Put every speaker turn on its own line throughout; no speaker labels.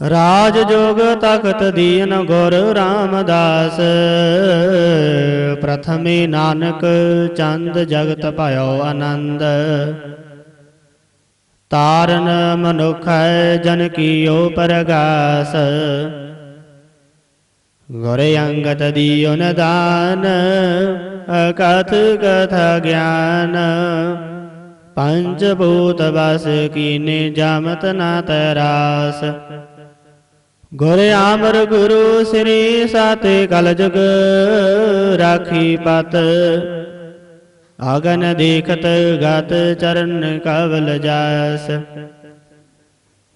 ਰਾਜ ਜੋਗ ਤਖਤ ਦੀਨ ਗੁਰ ਰਾਮਦਾਸ। ਪ੍ਰਥਮੇ ਨਾਨਕ ਚੰਦ ਜਗਤ ਭਇਓ ਆਨੰਦ। ਤਾਰਨ ਮਨੁਖ ਹੈ ਜਨ ਕੀਓ ਪਰਗਾਸ। ਗੁਰ ਅੰਗਤ ਦੀਓ ਨਦਾਨ ਅਕਥ ਕਥਾ ਗਿਆਨ। ਪੰਜ ਭੂਤ ਬਸ ਕੀਨੇ ਜਮਤ ਨਾ ਤਰਾਸ। ਗੁਰ ਆਮਰ ਗੁਰੂ ਸ੍ਰੀ ਸਾਤੇ ਕਲ ਜਗ ਰਾਖੀ ਪਤ। ਆਗਨ ਦੇਖਤ ਗਤ ਚਰਨ ਕਵਲ ਜਾਸ।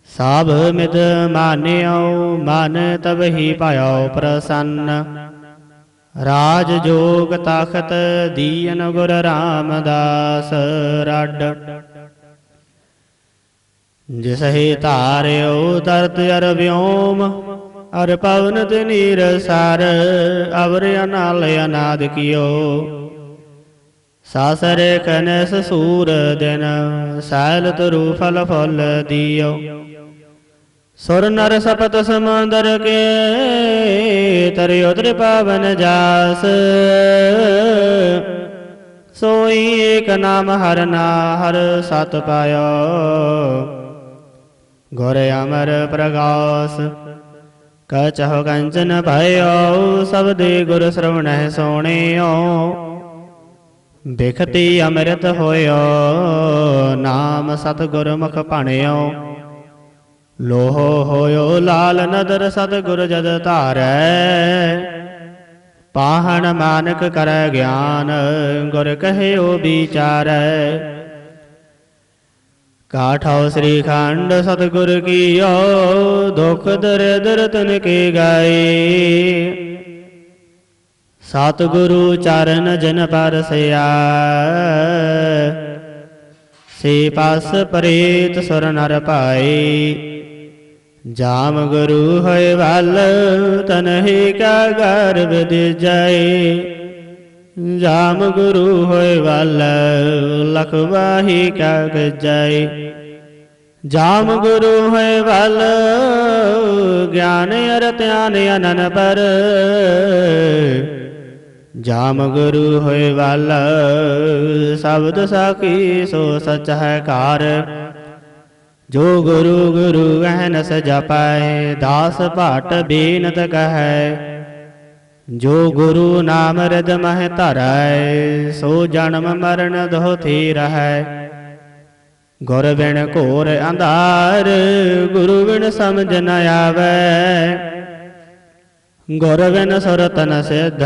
ਸਭ ਮਿਤ ਮਾਨਿਓ, ਮਨ ਤਬਹੀ ਪਾਇਓ ਪ੍ਰਸੰਨ। ਰਾਜ ਜੋਗ ਤਖਤ ਦੀਨ ਗੁਰ ਰਾਮਦਾਸ, ਰੱਡ। ਜਿਸ ਹੀ ਧਾਰਿਓ ਤਰਤ ਅਰ ਵਿਓਮ ਅਰ ਪਵਨ ਤੇ ਨੀਰ ਸਰ, ਅਵਰ ਅਨਾਲ ਅਨਾਦ ਕੀਓ। ਸਾਸਰ ਕਨਸ ਸੂਰ ਦਿਨ ਸੈਲ ਤਰੂ ਫਲ ਫਲ ਦਿਓ। ਸੁਰ ਨਰ ਸਪਤ ਸਮੰਦਰ ਕੇ, ਤਰਿਓ ਤ੍ਰਿ ਪਾਵਨ ਜਾਸ। ਸੋਈ ਏਕ ਨਾਮ ਹਰ ਨਾ ਹਰ ਸਤ ਪਾਇਓ। ਗੁਰ ਅਮਰ ਪ੍ਰਗਾਸ ਕਚਹੁ ਕੰਚਨ ਭਇਓ, ਸਬਦੇ ਗੁਰ ਸ਼ਰਵਣਹਿ ਸੋਣਿਓ। ਬਿਖਤੀ ਅੰਮ੍ਰਿਤ ਹੋਇਓ, ਨਾਮ ਸਤ ਗੁਰਮੁਖ ਭਣਿਓ। ਲੋਹ ਹੋਇਓ ਲਾਲ ਨਦਰ ਸਤਗੁਰ ਜਦ ਧਾਰੈ। ਪਾਹਣ ਮਾਨਕ ਕਰੈ ਗਿਆਨ, ਗੁਰ ਕਹਿਓ ਵਿਚਾਰੈ। ਕਾਠਾਉ ਸ੍ਰੀ ਖੰਡ ਸਤਿਗੁਰ ਕੀਓ, ਦੁਖ ਦਰਦਰ ਤਨ ਕੇ ਗਾਏ। ਸਤਿਗੁਰੂ ਚਰਨ ਜਨ ਪਰਸਿਆ ਸੇ ਪਾਸ ਪ੍ਰੇਤ ਸੁਰ ਨਰ ਪਾਏ। ਜਾਮ ਗੁਰੂ ਹੋਏ ਵੱਲ ਤਨਹਿ ਕਾ ਗਰਭ ਦੇ ਜਾਏ। ਜਾਮ ਗੁਰੂ ਹੋਏ ਵੱਲ ਲਖਵਾਹੀ ਕਾ ਗਜਾਏ ਜਾਮ ਗੁਰੂ ਹੋਏ ਵੱਲ, ਗਿਆਨ ਅਰ ਧਿਆਨ ਅਨਨ ਪਰ। ਜਾਮ ਗੁਰੂ ਹੋਏ ਵੱਲ, ਸ਼ਬਦ ਸਾਖੀ ਸੋ ਸਚ ਹੈ ਕਾਰ ਜੋ ਗੁਰੂ ਗੁਰੂ ਅਹਨਸ ਜਪੈ ਦਾਸ ਭਾਟ ਬੇਨਤ ਕਹੈ। ਜੋ ਗੁਰੂ ਨਾਮ ਰਦ ਮਹਿ ਧਰੈ, ਸੋ ਜਨਮ ਮਰਨ ਦੋਹ ਥੀ ਰਹੈ ਗੁਰ ਬਿਨ ਘੋਰ ਅੰਧਾਰ, ਗੁਰੂ ਬਿਨ ਸਮਝ ਨ ਆਵੈ। ਗੁਰ ਬਿਨ ਸੁਰਤ ਨ ਸਿਧ,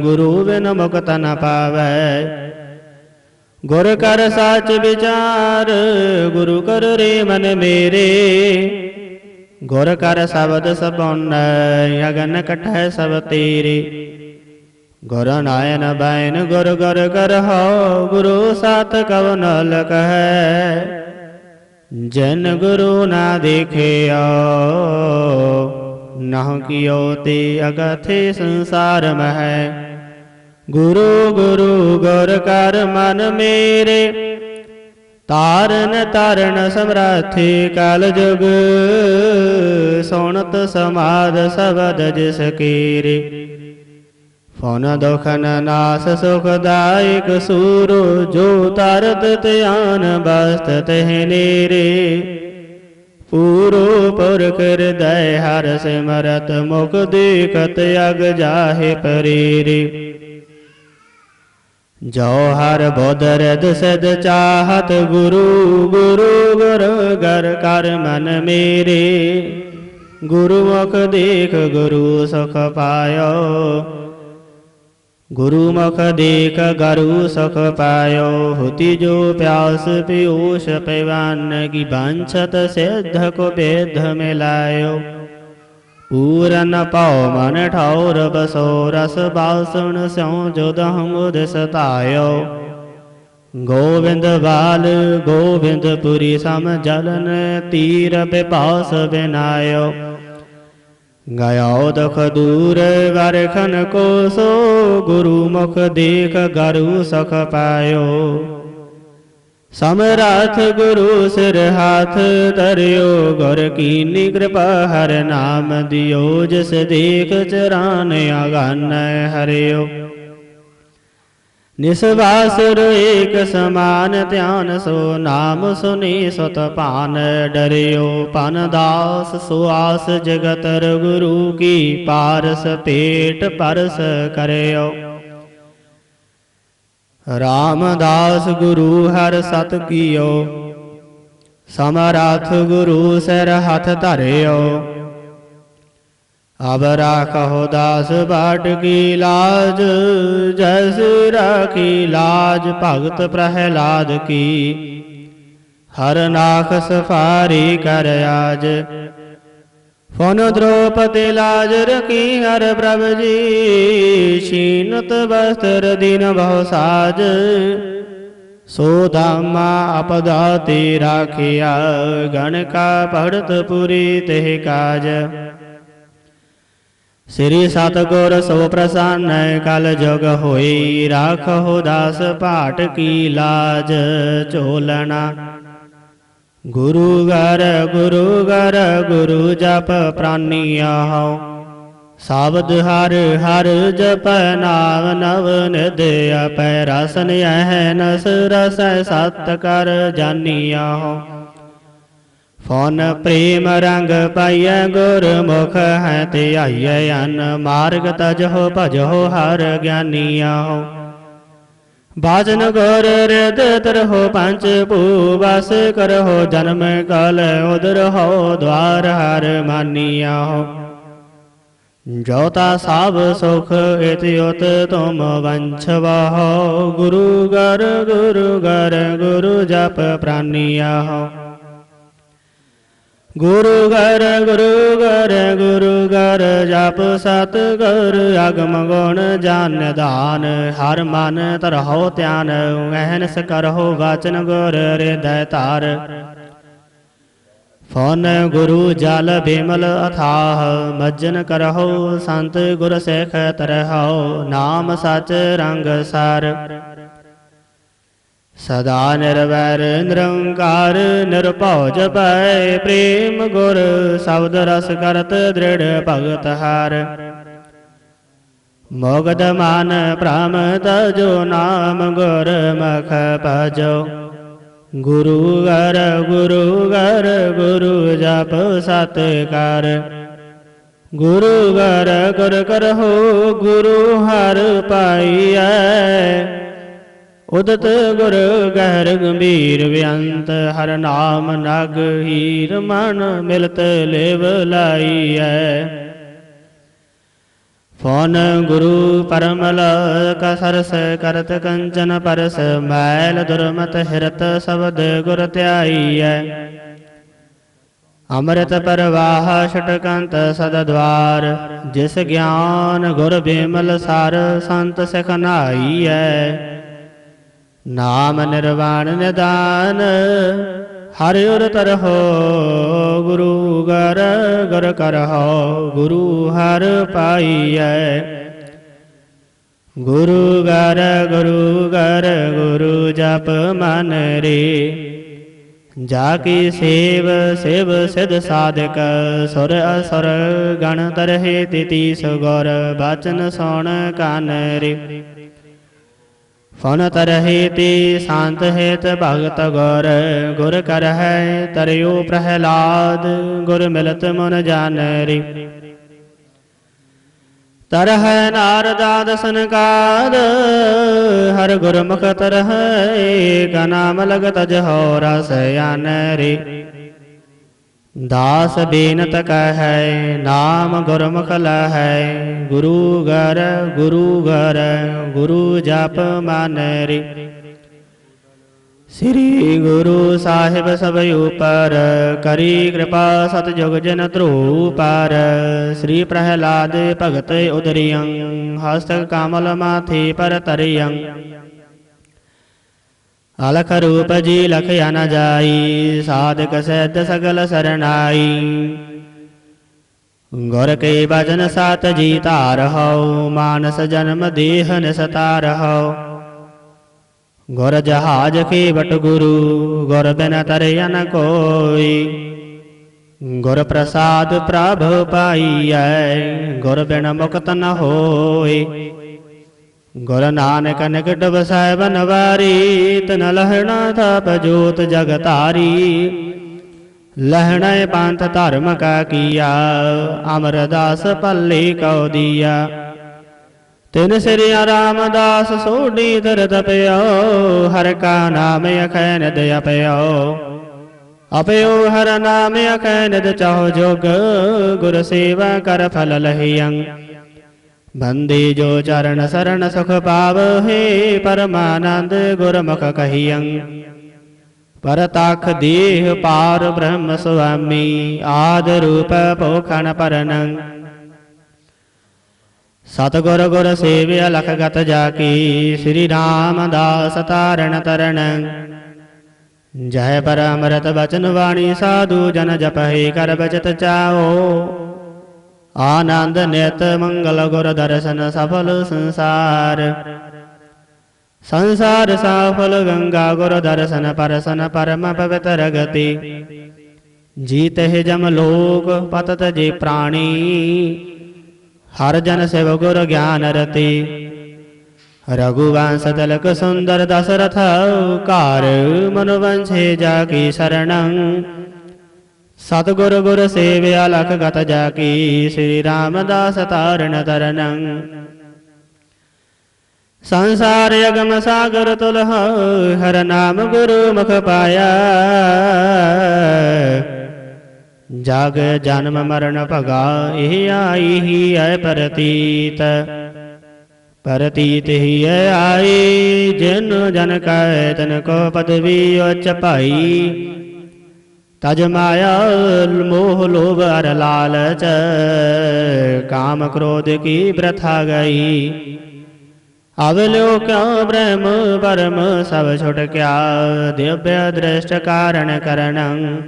ਗੁਰੂ ਬਿਨ ਮੁਕਤ ਨ ਪਾਵੈ। ਗੁਰ ਕਰ ਸਾਚ ਵਿਚਾਰ, ਗੁਰੂ ਕਰ ਰੇ ਮਨ ਮੇਰੇ। ਗੁਰ ਕਰ ਸ਼ਬਦ ਸਪੁੰਨ ਅਗਨ ਕਠੈ ਸਭ ਤੇਰੇ। ਗੁਰ ਨਾਇਨ ਬੈਨ ਗੁਰ ਗੁਰ ਕਰਹੁ ਗੁਰੂ ਸਾਤ ਕਵਨ ਲਕਹੈ ਜਨ ਗੁਰੂ ਨਾ ਦੇਖਿਓ ਨਹੁ ਕੀਓ ਤੇ ਅਗਥੇ ਸੰਸਾਰ ਮਹਿ। ਗੁਰੂ ਗੁਰੂ ਗੁਰ ਕਰ ਮਨ ਮੇਰੇ ਤਾਰਨ ਤਾਰਨ ਸਮਰਾਥੀ ਕਾਲ ਜੁਗ, ਸੁਣਤ ਸਮਾਦ ਸਬਦ ਜਿਸ ਕੀਰੇ। ਫੋਨ ਦੁਖਨ ਨਾਸ ਸੁਖਦਾਇਕ ਸੂਰੋ, ਜੋ ਤਰਤ ਧਿਆਨ ਬਸਤ ਤਹਿ ਨੀਰੇ। ਪੂਰੋ ਪੁਰਖ ਹਿਰਦੈ ਹਰ ਸਿਮਰਤ ਮੁਖ ਦੇਖਤ ਅਗ ਜਾਹੇ ਪਰੀਰੇ। ਜੋ ਹਰ ਬੋਧ ਰਦ ਸਦ ਚਾਹਤ ਗੁਰੂ ਗੁਰੂ ਗੁਰ ਗਰ ਕਰ ਮਨ ਮੇਰੇ। ਗੁਰੂ ਦੇਖ ਗੁਰੂ ਸੁਖ ਪਾਇਓ। ਗੁਰੂ ਮੁਖ ਦੇਖ ਗਰੂ ਸੁਖ ਪਾਇਓ। ਹੁਤੀ ਜੋ ਪਿਆਸ ਪਿਊਸ਼ ਪੈਵਾਨ, ਕੀ ਬਾਂਛਤ ਸਿੱਧ ਕੋ ਬੇਧ ਮਿਲਾਇਓ। ਪੂਰਨ ਪਉ ਮਨ ਠੌਰ ਬਸੋ ਰਸ ਬਾਸਣ ਸਿਉ ਜੋ ਦਹਮੁਦ ਸਤਾਇਓ ਗੋਵਿੰਦ ਬਾਲ, ਗੋਵਿੰਦਪੁਰੀ ਸਮ ਜਲਨ, ਤੀਰ ਬਿਪਾਸ ਬਿਨਾਇਓ ਗਇਓ ਦੁਖ ਦੂਰ ਵਰਖਨ ਕੋ ਸੋ ਗੁਰੂ ਮੁਖ ਦੇਖ ਗਰੂ ਸਖ ਪਾਇਓ ਸਮਰਾਥ ਗੁਰੂ ਸਿਰ ਹਾਥ ਧਰਿਓ, ਗੁਰ ਕੀਨੀ ਕਿਰਪਾ ਹਰ ਨਾਮ ਦਿਓ, ਜਿਸ ਦੇਖ ਚਰਾਨ ਆਗਨ ਹਰਿਓ। ਨਿਸਵਾਸੁਰ ਏਕ ਸਮਾਨ ਧਿਆਨ, ਸੋ ਨਾਮ ਸੁਨੀ ਸੁਤ ਭਾਨ ਡਰਿਓ। ਪਨ ਦਾਸ ਸੁਆਸ ਜਗਤ ਗੁਰੂ ਕੀ ਪਾਰਸ, ਪੇਟ ਪਰਸ ਕਰਿਓ। ਰਾਮਦਾਸ ਗੁਰੂ ਹਰ ਸਤ ਕੀਓ। ਸਮਰਥ ਗੁਰੂ ਸਿਰ ਹੱਥ ਧਰਿਓ। ਅਬ ਰਾਖੋ ਦਾਸ ਬਾਟ ਕੀ ਲਾਜ, ਜਸ ਰਾਖੀ ਲਾਜ ਭਗਤ ਪ੍ਰਹਿਲਾਦ ਕੀ। ਹਰ ਨਾਖ ਸਫਾਰੀ ਕਰ ਆਜ ਫਨ ਦ੍ਰੋਪਦੀ ਲਾਜ ਰਕੀ ਹਰ ਪ੍ਰਭ ਜੀ ਸ਼ੀਨਤ ਵਸਤਰ ਦਿਨ ਬਹੁ ਸਾਜ। ਸੋ ਦਾਮਾ ਅਪਦਾ ਤੇ ਰਾਖਿਆ, ਗਣ ਕਾ ਭੜਤ ਪੁਰੀ ਤੇ ਕਾਜ। ਸ੍ਰੀ ਸਤਗੁਰ ਸੋ ਪ੍ਰਸੰਨ, ਕਲ ਜੁਗ ਹੋਈ ਰਾਖੋ ਦਾਸ ਭਾਟ ਕੀ ਲਾਜ ਝੋਲਣਾ ਗੁਰੂ ਘਰ ਗੁਰੂ ਘਰ, ਗੁਰੂ ਜਪ ਪ੍ਰਾਨੀਆ ਹਉ। ਸਾਬਦ ਹਰ ਹਰ ਜਪ ਨਾਮ ਨਵ ਨਿਧ ਅਪੈ ਰਸਨ ਐ ਨਸ ਰਸ ਸਤ ਕਰ ਜਾਨੀਆ ਹਉ। ਫੋਨ ਪ੍ਰੇਮ ਰੰਗ ਪਾਈਐ ਗੁਰ ਮੁਖ ਹੈ ਤੇ ਆਈਐ ਅਨ ਮਾਰਗ ਤਜਹੁ ਭਜਹੁ ਹਰ ਗਿਆਨੀਆ ਹਉ। ਬਾਜਨ ਗੁਰ ਰਿਦ ਤਰਹੁ ਪੰਚ ਭੂਵਸ ਕਰਹੁ ਜਨਮ ਕਲ ਉਦਰ ਹੋ ਦਵਾਰ ਹਰ ਮਾਨੀਆ ਹੋ ਜੋ ਸੁਖ ਇਤ ਉਤ ਤੁਮ ਵੰਛਵਾਹੋ। ਗੁਰੂ ਗਰ ਗੁਰੂ ਗਰ ਗੁਰੂ ਜਪ ਪ੍ਰਾਨੀਆ ਗੁਰੂ ਗਰ ਗੁਰੂ ਗਰ ਗੁਰੂ ਜਪ ਸਤ ਗੁਰ ਅਗਮ ਗੁਣ ਜਾਨ ਨਿਧਾਨ ਹਰ ਮਨ ਤਰਹੁ ਧਿਆਨ ਅਹਨਸ ਕਰਹੁ ਵਾਚਨ ਗੁਰ ਹਿਰਦੈ ਧਾਰ। ਫੋਨ ਗੁਰੂ ਜਲ ਬਿਮਲ ਅਥਾਹ, ਮੱਜਨ ਕਰਹੁ ਸੰਤ ਗੁਰ ਸੇਖ ਤਰਹੁ, ਨਾਮ ਸਚ ਰੰਗ ਸਾਰ। ਸਦਾ ਨਿਰਵੈਰ ਨਿਰੰਕਾਰ ਨਿਰਭਉ ਜਪੈ ਪ੍ਰੇਮ ਗੁਰ, ਸ਼ਬਦ ਰਸ ਕਰਤ ਦ੍ਰਿੜ ਭਗਤ ਹਾਰ। ਮੋਗਦ ਮਾਨ ਪ੍ਰਾਮ ਤਜੋ ਨਾਮ ਗੁਰ ਮਖ ਭਜੋ। ਗੁਰੂ ਘਰ ਗੁਰੂ ਗਰ ਗੁਰੂ ਜਪ ਸਤ ਕਰ। ਗੁਰੂ ਗਰ ਗੁਰ ਹੋ ਗੁਰੂ ਹਰ ਪਾਈਐ। ਉਦਤ ਗੁਰ ਗਹਿਰ ਗੰਭੀਰ ਬਿਅੰਤ, ਹਰ ਨਾਮ ਨਗ ਹੀਰ ਮਨ ਮਿਲਤ ਲੇਵ ਲਾਈਐ। ਫੋਨ ਗੁਰੂ ਪਰਮਲ ਕਾ ਕਰਤ ਕੰਚਨ ਪਰਸ, ਮੈਲ ਦੁਰਮਤ ਹਿਰਤ ਸ਼ਬਦ ਗੁਰ ਧਿਆਈਐ। ਅੰਮ੍ਰਿਤ ਪਰਵਾਹ ਛਟਕੰਤ ਸਦ ਦਵਾਰ ਜਿਸ ਗਿਆਨ ਗੁਰ ਬੇਮਲ ਸਾਰ, ਸੰਤ ਸਿਖਨਾਈਐ ਨਾਮ ਨਿਰਵਾਣ ਨਿਦਾਨ, ਹਰਿ ਉਰ ਤਰਹੁ ਗੁਰੂ ਗਰ ਗਰ ਕਰਹੁ ਗੁਰੂ ਹਰ ਪਾਈਐ। ਗੁਰੂ ਗਰ ਗੁਰੂ ਗਰ ਗੁਰੂ ਜਪ ਮਨ ਰੇ। ਜਾ ਕੀ ਸੇਵ, ਸਿਵ ਸਿਧ ਸਾਧਕ, ਸੁਰ ਅਸੁਰ ਗਣ ਤਰਹਿ ਤਿਤੀ ਸੁਗੁਰ, ਬਚਨ ਸੁਣ ਕਨ ਰੇ। ਫਨ ਤਰਹਿ ਤੇ ਸ਼ਾਂਤ ਹੈਤ ਭਗਤ ਗੁਰ ਗੁਰ ਕਰ ਹੈ ਪ੍ਰਹਿਲਾਦ, ਗੁਰ ਮਿਲਤ ਮਨ ਜਾਨਰੀ ਤਰਹ ਨਾਰਦਾਦ ਸੰਕਾਦ ਹਰ ਗੁਰਮੁਖ ਤਰਹ ਕਾ ਨਾਮ ਲਗਤ ਜਹੋ ਰਸ ਆਨਰੀ ਦਾਸ ਬੇਨਤ ਕਹੈ, ਨਾਮ ਗੁਰਮੁਖ ਲਹੈ। ਗੁਰੂ ਗਰ ਗੁਰੂ ਘਰ, ਗੁਰੂ ਜਪ ਮਨ ਰੇ। ਸ੍ਰੀ ਗੁਰੂ ਸਾਹਿਬ ਸਭ ਉਪਰ, ਕਰੀ ਕਿਰਪਾ ਸਤ ਜੁਗ ਜਨ ਧਰੂ ਪਰ। ਸ੍ਰੀ ਪ੍ਰਹਿਲਾਦ ਭਗਤ ਉਦਰਿਯੰ ਹਸਤਕ ਕਮਲ ਮਾਥੇ ਪਰ ਤਰਿਯੰ ਅਲਖ ਰੂਪ ਜੀ ਲਖਿਆ ਨ ਜਾਈ ਸਾਧਕ ਸਹਿਤ ਸਗਲ ਸਰਨਾਈ ਗੁਰ ਕੇ ਬਜਨ ਸਾਤ ਜੀ ਧਾਰ ਹਉ ਮਾਨਸ ਜਨਮ ਦੇਹ ਨਿਸਤਾਰ ਹਉ ਗੁਰ ਜਹਾਜ ਕੀ ਬਟ ਗੁਰੂ ਗੁਰ ਬਿਨ ਤਰਿਆ ਨ ਕੋਈ ਗੁਰ ਪ੍ਰਸਾਦ ਪ੍ਰਭ ਪਾਈਐ ਗੁਰ ਬਿਨ ਮੁਕਤ ਨ ਹੋਏ ਗੁਰ ਨਾਨਕ ਨਿਕਟ ਵਸੈ ਬਨਵਾਰੀ ਤਨ ਲਹਣਾ ਥਾਪ ਜੋਤ ਜਗ ਧਾਰੀ। ਲਹਣਾ ਪੰਥ ਧਰਮ ਕਾ ਕੀਆ, ਅਮਰਦਾਸ ਪੱਲੇ ਕਉ ਦੀਆ। ਤਿਨ ਸ੍ਰੀ ਰਾਮਦਾਸ ਸੋਢੀ ਦਰਦ ਪਿਓ ਹਰ ਕਾ ਨਾਮ ਅਖੈ ਨਿਦ ਅਪਿਓ। ਅਪਿਓ ਹਰ ਨਾਮ ਅਖੈ ਨਿਦ ਚਾਹੋ ਜੋਗ, ਗੁਰ ਸੇਵਾ ਕਰ ਫਲ ਲਹਿਯੰ। ਬੰਦੇ ਜੋ ਚਰਨ ਸਰਣ ਸੁਖ ਪਾਵਹਿ ਪਰਮਾਨੰਦ ਗੁਰਮੁਖ ਕਹੀਅੰ ਪਰ ਤਖ ਦੇਹ ਪਾਰ ਬ੍ਰਹਮ ਸੁਆਮੀ, ਆਦ ਰੂਪ ਪੋਖਣ ਪਰਨੰ। ਸਤਗੁਰ ਗੁਰ ਸੇਵਿਆ ਲਖ ਗਤ ਜਾ ਕੀ ਸ੍ਰੀ ਰਾਮਦਾਸ ਤਾਰਨ। ਤਰਣ ਜੈ ਪਰਮਰਤ ਅੰਮ੍ਰਿਤ ਬਚਨ ਬਾਣੀ, ਸਾਧੂ ਜਨ ਜਪਹਿ ਕਰ ਬਚਤ ਚਾਓ ਆਨੰਦ ਨਿਤ ਮੰਗਲ ਗੁਰ ਦਰਸ਼ਨ ਸਫਲ ਸੰਸਾਰ। ਸੰਸਾਰ ਸਫਲ ਗੰਗਾ ਗੁਰ ਦਰਸ਼ਨ ਪਰਸਨ ਪਰਮ ਪਵਿੱਤਰ ਗਤੀ। ਜੀਤਹਿ ਜਮ ਲੋਕ ਪਤਤ ਜੇ ਪ੍ਰਾਣੀ। ਹਰ ਜਨ ਸਿਵ ਗੁਰ ਗਿਆਨ ਰਤੀ। ਰਘੁਵੰਸ ਤਲਕ ਸੁੰਦਰ ਦਸਰਥ ਘਰ। ਮਨੁਵੰਸ਼ੇ ਜਾ ਕੀ ਸਰਣੰ। ਸਤਿਗੁਰ ਗੁਰ ਸੇਵਿਆ ਲਖ ਗਤ ਜਾ ਕੀ, ਸ੍ਰੀ ਰਾਮਦਾਸ ਤਾਰਨ ਤਰਨੰ ਸੰਸਾਰ ਅਗਮ ਸਾਗਰ ਤੁਲਹ ਹਰ ਨਾਮ ਗੁਰੂ ਮੁਖ ਪਾਇਆ। ਜਗ ਜਨਮ ਮਰਨ ਭਗਾ ਇਹ ਆਈ ਹੀ ਐ ਪਰਤੀਤ। ਪਰਤੀਤ ਹੀ ਐ ਆਈ ਜਿਨ ਜਨ ਕੈ ਤਨ ਕੋ ਪਦਵੀ ਉਚ ਭਾਈ ਤਜ ਮਾਇਆ ਮੋਹ ਲੋਭ ਅਰ ਲਾਲਚ, ਕਾਮ ਕ੍ਰੋਧ ਕੀ ਬ੍ਰਥਾ ਗਈ। ਅਵਲਿਓ ਕਿਉ ਬ੍ਰਹਮ ਪਰਮ ਸਭ ਛੁਟ ਕਿਆ, ਦਿਵਯ ਦ੍ਰਿਸ਼ਟ ਕਾਰਣ ਕਰਣੰ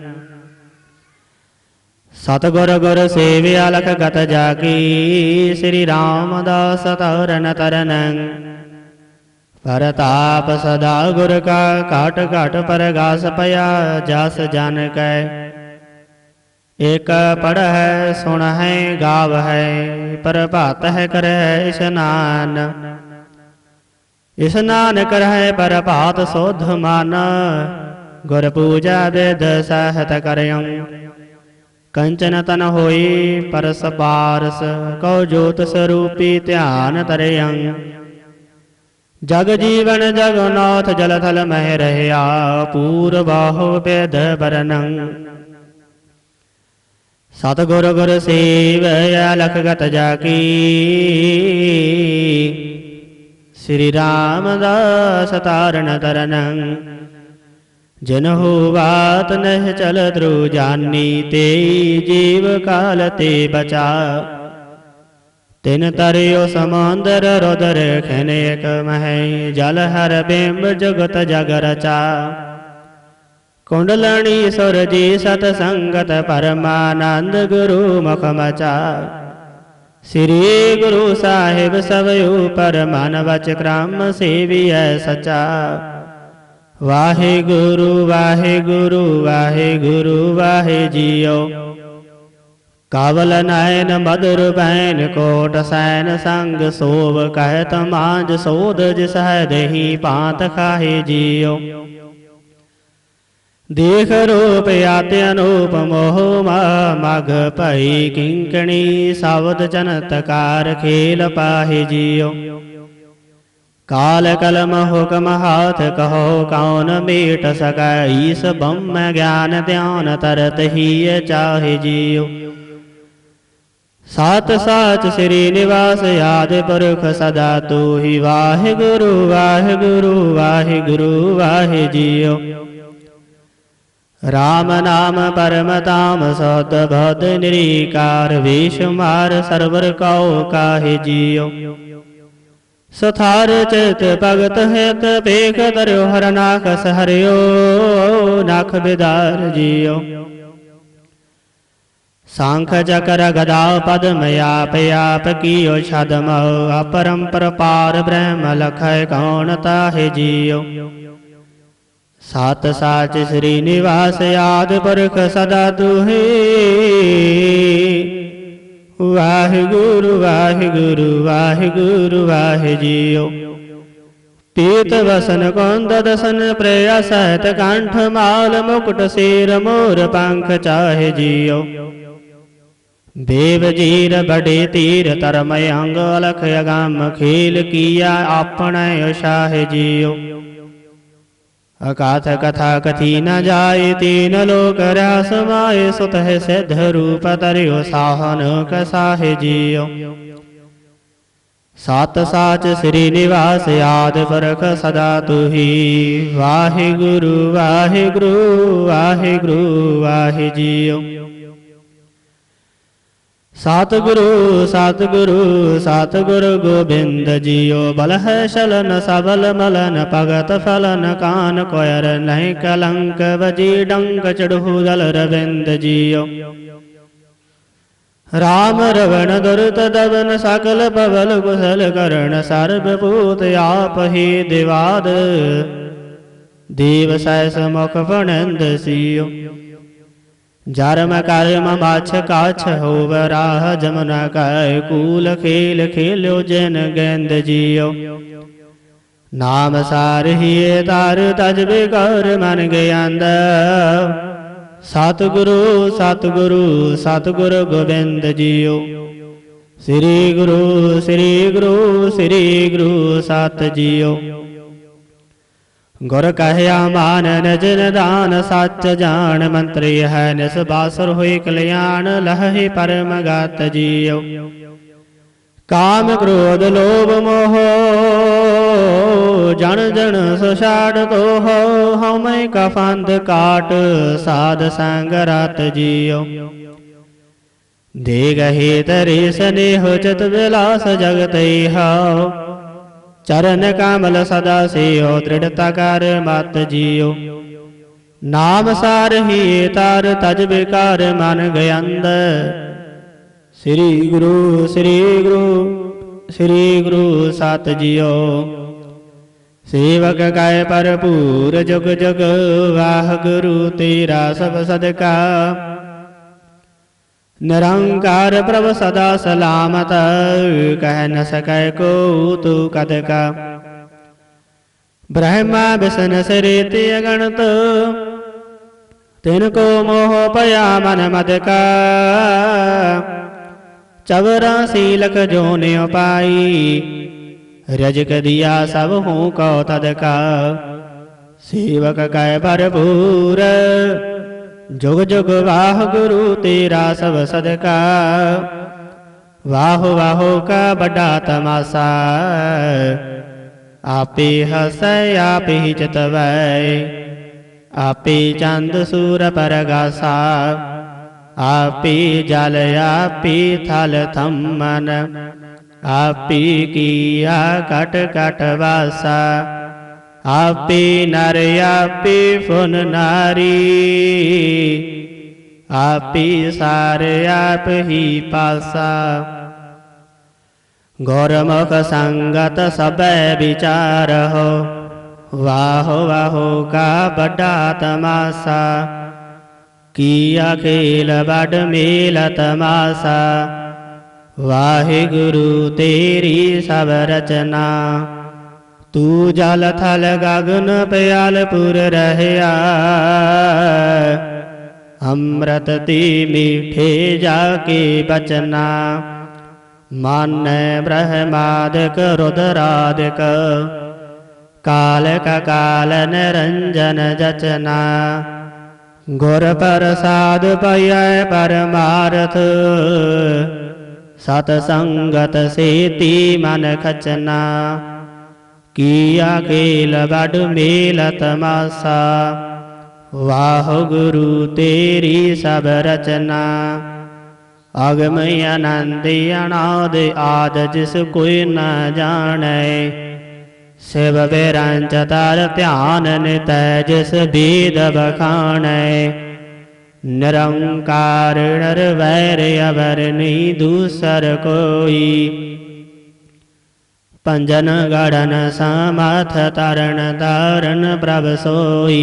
ਸਤਗੁਰ ਗੁਰ ਸੇਵਿਆ ਲਖ ਗਤ ਜਾ ਕੀ ਸ੍ਰੀ ਰਾਮਦਾਸ ਤਰਨ ਤਰਨੰ ਪਰਤਾਪ ਸਦਾ ਗੁਰ ਕਾ ਘਟ ਘਟ ਪਰਗਾਸ ਪਿਆ ਜਸ ਜਨ ਕੈ। ਇਕ ਪੜ੍ਹੈ, ਸੁਣਹਿ, ਗਾਵਹਿ ਪ੍ਰਭਾਤ ਹੈ ਕਰੈ ਇਸ਼ਨਾਨ ਇਸ਼ਨਾਨ ਕਰਹਿ ਪ੍ਰਭਾਤ ਸੋਧ ਮਨ, ਗੁਰ ਪੂਜਾ ਵਿਦ ਸਹਤ ਕਰਿਯੰ ਕੰਚਨ ਤਨ ਹੋਈ ਪਰਸ ਪਾਰਸ, ਕਉ ਜੋਤ ਸਰੂਪੀ ਧਿਆਨ ਤਰਿਯੰ ਜਗ ਜੀਵਨ ਜਗਨਾਥ ਜਲ ਥਲ ਮਹਿ ਰਹਿਆ ਪੂਰ ਬਾਹੋ ਬੇਦ ਬਰਨੰ ਸਤਗੁਰ ਗੁਰ ਸੇਵਿਆ ਲਖ ਜਾ ਕੀ ਸ੍ਰੀ ਰਾਮਦਾਸ ਤਾਰਨ ਤਰਨੰ। ਜਨਹੁ ਬਾਤ ਨਹਿ ਚਲ ਦ੍ਰੂ ਜਾਨੀ, ਤੇ ਜੀਵ ਕਾਲ ਤੇ ਬਚਾ। ਤਿਨ ਤਰਿਓ ਸਮੁੰਦਰ ਰੋਦਰ ਖਨੇਕ ਮਹਿ, ਜਲ ਹਰ ਬਿੰਬ ਜਗਤ ਜਗ ਰਚਾ। ਕੁੰਡਲਣੀ ਸੁਰਜੀ ਸਤ ਸੰਗਤ ਪਰਮਾਨੰਦ ਗੁਰੂ ਮੁਖ ਮਚਾ। ਸ੍ਰੀ ਗੁਰੂ ਸਾਹਿਬ ਸਭ ਉਪਰ ਮਨ ਵਚ ਕ੍ਰਮ ਸੇਵੀਐ ਸਚਾ। ਵਾਹਿਗੁਰੂ ਵਾਹਿਗੁਰੂ ਵਾਹਿਗੁਰੂ, ਵਾਹਿ ਜੀਓ। ਕਾਵਲ ਨੈਨ ਮਦਰ ਬੈਨ ਕੋਟ ਸੈਨ ਸੰਗ ਸੋਭ ਕਹਿਤ ਮਾਂਜ ਸੋਧ ਜਿਸ ਹੈ ਦੇਹੀ ਪਾਤ ਖਾਹੇ ਜੀਓ ਦੇਖ ਰੂਪ ਆਤਿ ਅਨੂਪ ਮੋਹ ਮਗ ਭਈ ਕਿੰਕਣੀ ਸਬਦ ਜਨਤਕਾਰ ਖੇਲ ਪਾਹੇ ਜੀਓ ਕਾਲ ਕਲਮ ਹੁਕਮ ਹਾਥ ਕਹੋ ਕੌਣ ਮੀਟ ਸਕੈ, ਈਸ ਬੰਮ ਗਿਆਨ ਧਿਆਨ ਤਰਤ ਹੀ ਚਾਹੇ ਜੀਉ। ਸਤ ਸਾਚ ਸ੍ਰੀ ਨਿਵਾਸ ਆਦਿ ਪੁਰਖ ਸਦਾ ਤੂ ਹੀ ਵਾਹਿਗੁਰੂ ਵਾਹਿਗੁਰੂ ਵਾਹਿਗੁਰੂ ਵਾਹਿ ਜੀਉ ਰਾਮ ਨਾਮ ਪਰਮ ਤਾਮ ਸਤ ਬਦ ਨਿਰੀਕਾਰ, ਵੇਸ਼ ਮਾਰ ਸਰਵਰ ਕਉ ਕਾਹੇ ਜੀਉ ਸਥਾਰ ਚਿਤ ਭਗਤ ਹਿਤ ਵੇਖ ਦਰਿਓ ਹਰ ਨਾਖਸ ਹਰਿਓ, ਨਖ ਬਿਦਾਰ ਜੀਓ। ਸੰਖ ਚਕਰ ਗਦਾ ਪਦਮ ਆਪ ਆਪ ਕੀਓ ਛਦਮ ਅਪਰੰਪਰ ਪਾਰ ਬ੍ਰਹਮ ਲਖੈ ਕੌਣ ਤਾਹਿ ਜੀਓ ਸਤ ਸਾਚ ਸ੍ਰੀ ਨਿਵਾਸ ਆਦ ਪੁਰਖ ਸਦਾ ਦੁਹੇ ਵਾਹਿਗੁਰੂ ਵਾਹਿਗੁਰੂ ਵਾਹਿਗੁਰੂ ਵਾਹਿਜੀਓ ਪੀਤ ਵਸਨ ਕੰਦ ਦਸਨ ਪ੍ਰਯਾ ਸਹਿਤ ਕੰਠ ਮਾਲ ਮੁਕਟ ਸੀਰ ਮੋਰ ਪੰਖ ਚਾਹੇ ਜੀਓ ਦੇਵ ਜੀਰ ਬੜੇ ਤੀਰ ਧਰਮ ਅੰਗ ਅਲਖ ਅਗੰਮ ਖੇਲ ਕੀਆ ਆਪਣੈ ਉਸ਼ਾਹ ਜੀਓ ਅਕਾਥ ਕਥਾ ਕਥੀ ਨ ਜਾਏ ਤੀਨ ਲੋਕ ਰਸ ਮਾਏ ਸੁਤ ਹੈ ਸਿਧ ਰੂਪ ਤਰਿਓ ਸਾਹਨ ਕਸਾਹੇ ਜੀਓ ਸਤ ਸਾਚ ਸ੍ਰੀ ਨਿਵਾਸ ਆਦ ਪਰਖ ਸਦਾ ਤੁਹੀ। ਵਾਹਿਗੁਰੂ ਵਾਹਿਗੁਰੂ ਵਾਹਿਗੁਰੂ ਵਾਹਿ ਜੀਓ ਸਤਿਗੁਰੂ ਸਤਿਗੁਰੂ ਸਤਿਗੁਰੂ ਗੋਬਿੰਦ ਜੀਓ ਬਲ ਸ਼ਲਨ ਸਬਲ ਮਲਨ ਭਗਤ ਫਲਨ ਕਾਨ ਕੋਇਰ ਨਹੀਂ ਕਲੰਕ ਵਜੀ ਡੰਕ ਚੜੂ ਦਲ ਰਵਿੰਦ ਜੀਓ ਰਾਮ ਰਵਣ ਦੁਰਤ ਦਵਨ ਸਕਲ ਪਵਲ ਕੁਸਲ ਕਰਨ ਸਰਬ ਭੂਤ ਆਪ ਹੀ ਦਿਵਾਦ ਦੇਵ ਸੈਸ ਮੁਖ ਫਣੰਦ ਸੀਓ ਜਰਮ ਕਰਮ ਮਾਛ ਕਾਛ ਹੋਵ ਰਾਹ ਜਮਨਾ ਕੈ ਕੂਲ ਖੇਲ ਖੇਲਿਓ ਜਨ ਗੈਂਦ ਜੀਓ। ਨਾਮ ਸਾਰ ਹੀ ਤਾਰ ਤਜ ਬਿਗਰ ਮਨ ਗਿਆੰਦ। ਸਤਿਗੁਰੂ ਸਤਿਗੁਰੂ, ਸਤਿਗੁਰ ਗੋਬਿੰਦ ਜੀਓ। ਸ੍ਰੀ ਗੁਰੂ ਸ੍ਰੀ ਗੁਰੂ ਸ੍ਰੀ ਗੁਰੂ ਸਤ ਜੀਓ। ਗੁਰ ਕਹਿਆ ਮਾਨ ਨਜਨ ਦਾਨ ਸੱਚ ਜਾਣ, ਮੰਤਰੀ ਹੈ ਨਿਸ ਬਾਸਰ ਹੋਈ ਕਲਿਆਣ, ਲਹੇ ਪਰਮ ਗਤ ਜੀਉ। ਕਾਮ ਕ੍ਰੋਧ ਲੋਭ ਮੋਹ, ਜਣ ਜਣ ਸੋ ਛਾੜ ਤੋ ਹਉਮੈ ਕਾ ਕਾਟ, ਸਾਧ ਸੰਗ ਰਤ ਜੀਉ। ਦੇ ਗਹੇ ਤਰੇ ਸਨੇਹ ਚਤ ਵਿਲਾਸ ਜਗਤਈ ਹਾਉ ਚਰਨ ਕਮਲ ਸਦਾ ਸਿਓ ਦ੍ਰਿੜਤਾ ਕਰ ਮਤ ਜੀਓ ਨਾਮ ਸਾਰ ਹੀ ਤਾਰ, ਤਜ ਬਿਕਾਰ ਮਨ ਗਯੰਦ। ਸ੍ਰੀ ਗੁਰੂ ਸ੍ਰੀ ਗੁਰੂ ਸ੍ਰੀ ਗੁਰੂ ਸਤ ਜੀਓ ਸੇਵਕ ਕੈ ਭਰਪੂਰ ਜੁਗ ਜੁਗ, ਵਾਹਿਗੁਰੂ ਤੇਰਾ ਸਭ ਸਦਕਾ। ਨਿਰੰਕਾਰ ਪ੍ਰਭ ਸਦਾ ਸਲਾਮਤ, ਕਹਿ ਨ ਸਕੈ ਕੋ ਤੂ ਕਦ ਕਾ ਬ੍ਰਹਮਾ ਬਿਸਨ ਸਰੇ ਤੇ ਅਗਣਤ, ਤਿਨ ਕੋ ਮੋਹ ਪਿਆ ਮਨ ਮਦ ਕਾ ਚਵਰਾ ਸੀਲਕ ਜੋਨਿ ਪਾਈ, ਰਜਕ ਦਿਆ ਸਭ ਹੂੰ ਕਉ ਤਦ ਕਾ ਸੇਵਕ ਕੈ ਭਰਪੂਰ ਜੁਗ ਜੁਗ ਵਾਹਿਗੁਰੂ ਤੇਰਾ ਸਭ ਸਦਕਾ। ਵਾਹ ਵਾਹੋ ਕਾ ਵੱਡਾ ਤਮਾਸਾ। ਆਪੇ ਹਸੈ, ਆਪੇ ਹੀ ਚਤਵੈ ਆਪੇ ਚੰਦ ਸੂਰ ਪਰਗਾਸਾ। ਆਪੇ ਜਲ, ਆਪੇ ਥਲ ਥੰਮਨ। ਆਪੇ ਕੀਆ ਕਟ ਕਟ ਵਾਸਾ। ਆਪੇ ਨਰ, ਆਪੇ ਫੁਨ ਨਾਰੀ। ਆਪੇ ਸਾਰ, ਆਪ ਹੀ ਪਾਸਾ। ਗੁਰਮੁਖ ਸੰਗਤ ਸਭੈ ਵਿਚਾਰਹੁ ਵਾਹੋ ਵਾਹੋ ਕਾ ਬੜਾ ਤਮਾਸਾ। ਕੀਆ ਖੇਲ ਬੜ ਮੇਲ ਤਮਾਸਾ। ਵਾਹਿਗੁਰੂ ਤੇਰੀ ਸਭ ਰਚਨਾ। ਤੂ ਜਲ ਥਲ ਗਗਨ ਪਿਆਲਪੁਰ ਰਹਿਆ। ਅੰਮ੍ਰਿਤ ਤੀ ਮੀਠੇ ਜਾ ਕੇ ਬਚਨਾ। ਮਾਨੈ ਬ੍ਰਹਮਾਦਿਕ, ਰੁਦਰਾਦਿਕ। ਕਾਲ ਕਾ ਕਾਲ ਨਿਰੰਜਨ ਜਚਨਾ। ਗੁਰ ਪ੍ਰਸਾਦ ਪਈਐ ਪਰਮਾਰਥ। ਸਤ ਸੰਗਤ ਸੇਤੀ ਮਨ ਖਚਨਾ। ਕੀਆ ਖੇਲ ਬੜ ਮੇਲ ਤਮਾਸਾ। ਵਾਹਿਗੁਰੂ ਤੇਰੀ ਸਭ ਰਚਨਾ। ਅਗਮ ਅਨੰਦ ਅਨਾਦ ਆਦ ਜਿਸ ਕੋਈ ਨਾ ਜਾਣੈ। ਸਿਵ ਬਿਰੰਚ ਤਰ ਧਿਆਨ ਨਿਤੈ ਜਿਸ ਬੀਦ ਬਖਾਣੈ ਨਿਰੰਕਾਰ ਨਿਰਵੈਰ ਅਵਰ ਨਹੀਂ ਦੂਸਰ ਕੋਈ। ਭੰਜਨ ਗੜਨ ਸਮਾਥ ਤਰਨ ਤਾਰਨ ਪ੍ਰਭ ਸੋਈ।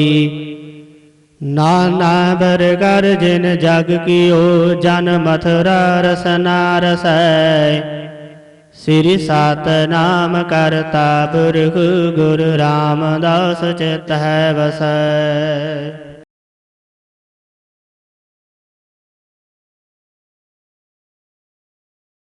ਨਾਨਾ ਬਰਗਰ ਜਿਨ ਜਗ ਕੀਓ, ਜਨ ਮਥੁਰਾ ਰਸਨਾ ਰਸੈ ਸ੍ਰੀ ਸਤ ਨਾਮ ਕਰਤਾ ਪੁਰਖ ਗੁਰ ਰਾਮਦਾਸ ਚਿਤ ਹੈ ਵਸੈ।